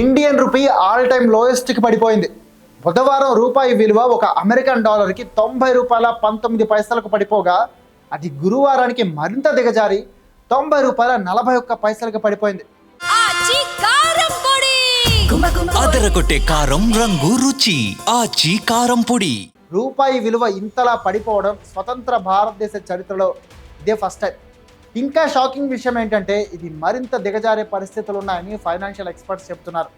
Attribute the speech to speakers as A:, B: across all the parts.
A: Indian rupee all time లోయెస్ట్కి పడిపోయింది. బుధవారం రూపాయి విలువ ఒక అమెరికన్ డాలర్కి తొంభై రూపాయల పంతొమ్మిది పైసలకు పడిపోగా అది గురువారానికి మరింత దిగజారి తొంభై రూపాయల నలభై ఒక్క పైసలకు పడిపోయింది.
B: అదరగొట్టే కారం రంగు రుచి. ఆచి కారం పొడి.
A: రూపాయి విలువ ఇంతలా పడిపోవడం స్వతంత్ర భారతదేశ చరిత్రలో ఇదే ఫస్ట్ టైం. ఇంకా షాకింగ్ విషయం ఏంటంటే ఇది మరింత దిగజారే పరిస్థితులు ఉన్నాయని ఫైనాన్షియల్ ఎక్స్పర్ట్స్ చెప్తున్నారు.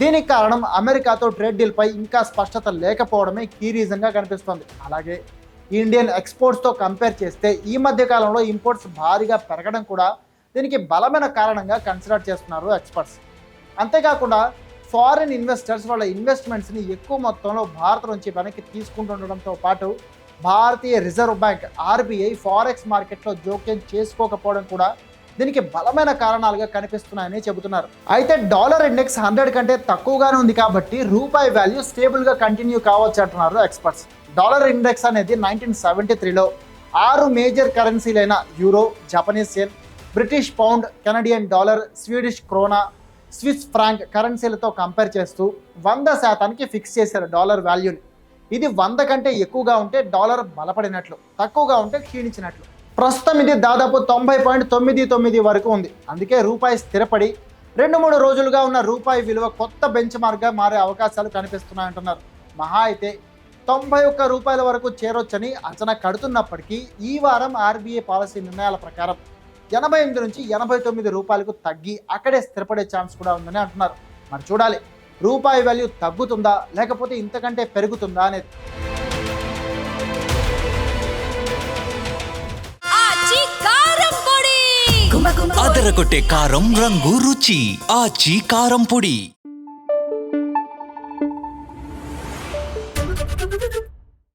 A: దీనికి కారణం అమెరికాతో ట్రేడ్ డీల్పై ఇంకా స్పష్టత లేకపోవడమే కీ రీజన్గా కనిపిస్తోంది. అలాగే ఇండియన్ ఎక్స్పోర్ట్స్తో కంపేర్ చేస్తే ఈ మధ్య కాలంలో ఇంపోర్ట్స్ భారీగా పెరగడం కూడా దీనికి బలమైన కారణంగా కన్సిడర్ చేస్తున్నారు ఎక్స్పర్ట్స్. అంతేకాకుండా ఫారిన్ ఇన్వెస్టర్స్ వాళ్ళ ఇన్వెస్ట్మెంట్స్ని ఎక్కువ మొత్తంలో భారత్ నుంచి వెనక్కి తీసుకుంటుండడంతో పాటు భారతీయ రిజర్వ్ బ్యాంక్ ఆర్బీఐ ఫారెక్స్ మార్కెట్లో జోక్యం చేసుకోకపోవడం కూడా దీనికి బలమైన కారణాలుగా కనిపిస్తున్నాయని చెబుతున్నారు. అయితే డాలర్ ఇండెక్స్ హండ్రెడ్ కంటే తక్కువగానే ఉంది కాబట్టి రూపాయి వాల్యూ స్టేబుల్గా కంటిన్యూ కావచ్చు అంటున్నారు ఎక్స్పర్ట్స్. డాలర్ ఇండెక్స్ అనేది నైన్టీన్ సెవెంటీ త్రీలో ఆరు major కరెన్సీలైన euro Japanese yen British pound Canadian dollar Swedish krona Swiss franc కరెన్సీలతో compare చేస్తూ వంద శాతానికి ఫిక్స్ చేశారు డాలర్ వాల్యూని. ఇది వంద కంటే ఎక్కువగా ఉంటే డాలర్ బలపడినట్లు తక్కువగా ఉంటే క్షీణించినట్లు. ప్రస్తుతం ఇది దాదాపు తొంభై పాయింట్ తొమ్మిది తొమ్మిది వరకు ఉంది. అందుకే రూపాయి స్థిరపడి రెండు మూడు రోజులుగా ఉన్న రూపాయి విలువ కొత్త బెంచ్ మార్క్గా మారే అవకాశాలు కనిపిస్తున్నాయంటున్నారు మహా అయితే తొంభై ఒక్క రూపాయల వరకు చేరొచ్చని అంచనా కడుతున్నప్పటికీ ఈ వారం ఆర్బీఐ పాలసీ నిర్ణయాల ప్రకారం ఎనభై ఎనిమిది నుంచి ఎనభై తొమ్మిది రూపాయలకు తగ్గి అక్కడే స్థిరపడే ఛాన్స్ కూడా ఉందని అంటున్నారు. మరి చూడాలి. రూపాయి వాల్యూ తగ్గుతుందా? లేకపోతే ఇంతకంటే పెరుగుతుందా అనేది.
B: అదరగొట్టే కారం రంగు రుచి. ఆచి కారం పొడి.